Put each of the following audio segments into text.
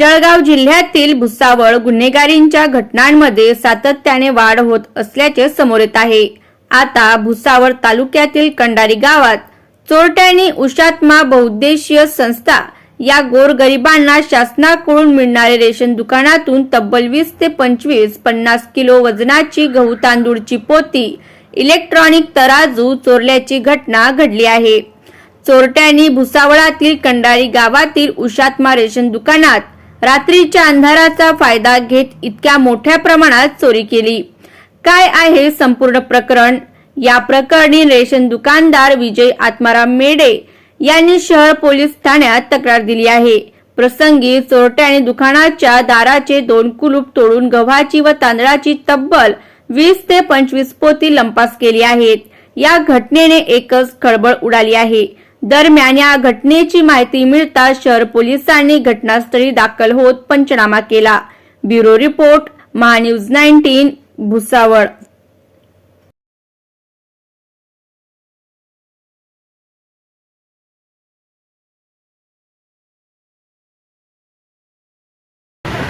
जळगाव जिल्ह्यातील भुसावळ गुन्हेगारींच्या घटनांमध्ये सातत्याने वाढ होत असल्याचे समोर येत आहे. आता भुसावळ तालुक्यातील कंडारी गावात चोरट्यांनी उषात्मा बहुद्देशीय संस्था या गोरगरिबांना शासनाकडून मिळणारे रेशन दुकानातून तब्बल वीस ते पंचवीस पन्नास किलो वजनाची गहू तांदूळची पोती इलेक्ट्रॉनिक तराजू चोरल्याची घटना घडली आहे. चोरट्यांनी भुसावळातील कंडारी गावातील उषात्मा रेशन दुकानात रात्रीच्या अंधाराचा फायदा घेत इतक्या मोठ्या प्रमाणात चोरी केली. काय आहे संपूर्ण प्रकरण? या प्रकरणी रेशन दुकानदार विजय आत्माराम मेडे यांनी शहर पोलीस ठाण्यात तक्रार दिली आहे. प्रसंगी चोरट्याने दुकानाच्या दाराचे दोन कुलूप तोडून गव्हाची व तांदळाची तब्बल वीस ते पंचवीस पोती लंपास केली आहेत. या घटनेने एकच खळबळ उडाली आहे. दरम्यान या घटनेची माहिती मिळताच शहर पोलिसांनी घटनास्थळी दाखल होत पंचनामा केला. Bureau report MahaNews nineteen Bhusawal.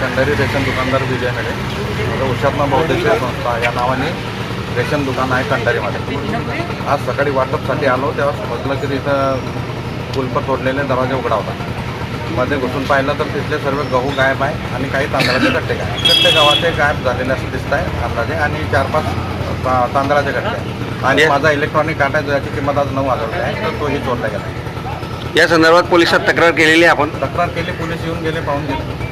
Kandari ration दुकानदार विजय मेडे आता उशात्मा संस्था या नावाने रेशन दुकान आहे कंदारीमध्ये आज सकाळी वाटपसाठी आलो तेव्हा समजलं की तिथं कुलप तोडलेले दरवाजे उघडा होता मध्ये घुसून पाहिलं तर तिथले सर्व गहू गायब आहे आणि काही तांदळाचे गट्टे गायब गट्टे गव्हाचे गायब झालेले असं दिसत आहे अंदाजे आणि चार पाच ता- तांदळाचे गट्टे आहे आणि माझा इलेक्ट्रॉनिक कार्ड आहे ज्याची किंमत आज नऊ हजार रुपये आहे तर तोही चोरला गेला. या संदर्भात पोलिसात तक्रार केलेली आहे आपण? तक्रार केली पोलीस येऊन गेले पाहून गेले.